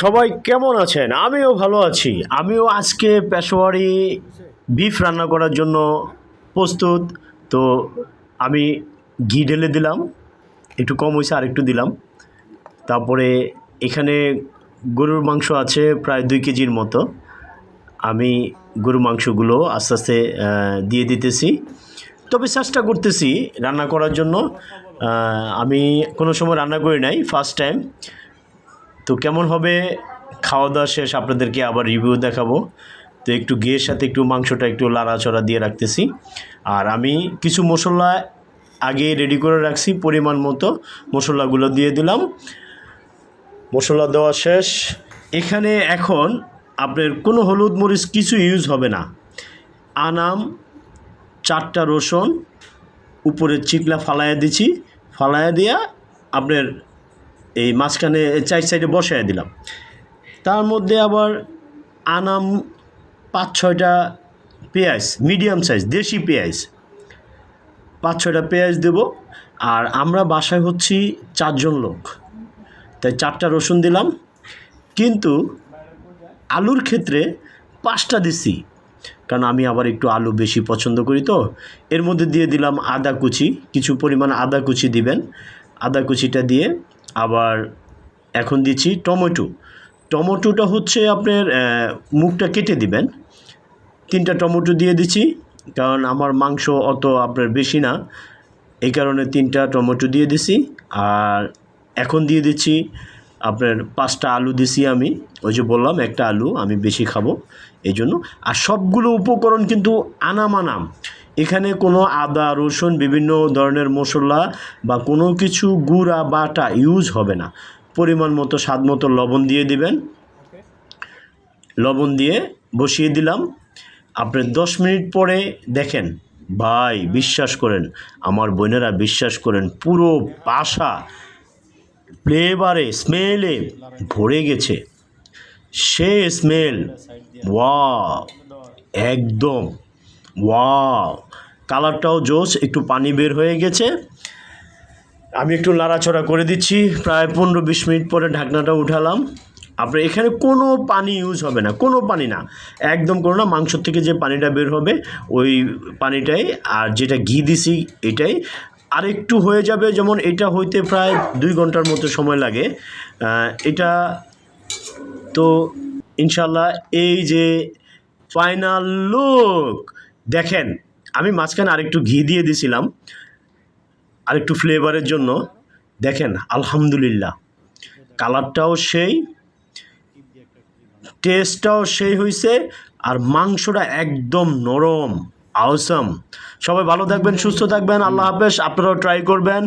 সবাই কেমন আছেন? আমিও ভালো আছি। আমিও আজকে পেশোয়ারি বিফ রান্না করার জন্য প্রস্তুত। তো আমি ঘি ঢেলে দিলাম, একটু কম হয়েছে আর একটু দিলাম। তারপরে এখানে গরুর মাংস আছে প্রায় দুই কেজির মতো। আমি গরুর মাংসগুলো আস্তে আস্তে দিয়ে দিতেছি। তবে চেষ্টা করতেছি রান্না করার জন্য। আমি কোনো সময় রান্না করি নাই ফার্স্ট টাইম তো কেমন হবে? খাওয়া দাওয়া শেষ, আপনাদেরকে আবার রিভিউ দেখাবো। তো একটু ঘিয়ের সাথে একটু মাংসটা একটু লাড়াচড়া দিয়ে রাখতেছি। আর আমি কিছু মশলা আগে রেডি করে রাখছি, পরিমাণ মতো মশলাগুলো দিয়ে দিলাম। মশলা দেওয়া শেষ। এখানে এখন আপনার কোনো হলুদ মরিচ কিছু ইউজ হবে না। আনাম, চারটা রসুন, উপরে চিকলা ফালাইয়া দিছি। ফালাইয়া দিয়া আপনার এই মাঝখানে চার সাইডে বসায় দিলাম। তার মধ্যে আবার আনাম পাঁচ, ছয়টা পেঁয়াজ, মিডিয়াম সাইজ, দেশি পেঁয়াজ। পাঁচ, ছয়টা পেঁয়াজ দেব আর আমরা বাসায় হচ্ছি চারজন লোক। তাই চারটা রসুন দিলাম। কিন্তু আলুর ক্ষেত্রে পাঁচটা দিছি। কারণ আমি আবার একটু আলু বেশি পছন্দ করি তো। এর মধ্যে দিয়ে দিলাম আদা কুচি। কিছু পরিমাণ আদা কুচি দিবেন। আদা কুচিটা দিয়ে আবার এখন দিচ্ছি টমেটো। টমেটোটা হচ্ছে আপনার মুখটা কেটে দিবেন। তিনটা টমেটো দিয়ে দিচ্ছি, কারণ আমার মাংস অত আপনার বেশি না। এই কারণে তিনটা টমেটো দিয়ে দিছি। আর এখন দিয়ে দিচ্ছি আপনার পাঁচটা আলু দিছি আমি। ওই যে বললাম, একটা আলু আমি বেশি খাব। এই জন্য। আর সবগুলো উপকরণ কিন্তু আনাম আনাম। এখানে কোনো আদা, রসুন, বিভিন্ন ধরনের মশলা বা কোনো কিছু গুঁড়া বাটা ইউজ হবে না। পরিমাণ মতো, স্বাদ মতো লবণ দিয়ে দিবেন। লবণ দিয়ে বসিয়ে দিলাম। আপনি দশ মিনিট পরে দেখেন, ভাই বিশ্বাস করেন, আমার বোনেরা বিশ্বাস করেন, পুরো বাসা ফ্লেভারে স্মেলে ভরে গেছে। সে স্মেল ওয়া একদম ওয়াও কালারটাও জোস একটু পানি বের হয়ে গেছে। আমি একটু নাড়াচড়া করে দিচ্ছি, প্রায় পনেরো বিশ মিনিট পরে ঢাকনাটা উঠালাম। আপনার এখানে কোনো পানি ইউজ হবে না, কোনো পানি না। একদম কোনো না মাংস থেকে যে পানিটা বের হবে, ওই পানিটাই, আর যেটা ঘি দিছি, এটাই। আর একটু হয়ে যাবে, যেমন এটা হইতে প্রায় দুই ঘণ্টার মতো সময় লাগে। এটা তো ইনশাল্লাহ এই যে ফাইনাল লুক দেখেন আমি মাঝখানে আরেকটু ঘি দিয়ে দিয়েছিলাম আরেকটু ফ্লেভারের জন্য। দেখেন, আলহামদুলিল্লাহ। কালারটাও সেই টেস্টটাও সেই হয়েছে আর মাংসটা একদম নরম আওসাম সবাই ভালো থাকবেন, সুস্থ থাকবেন, আল্লাহ হাফেজ। আপনারাও ট্রাই করবেন।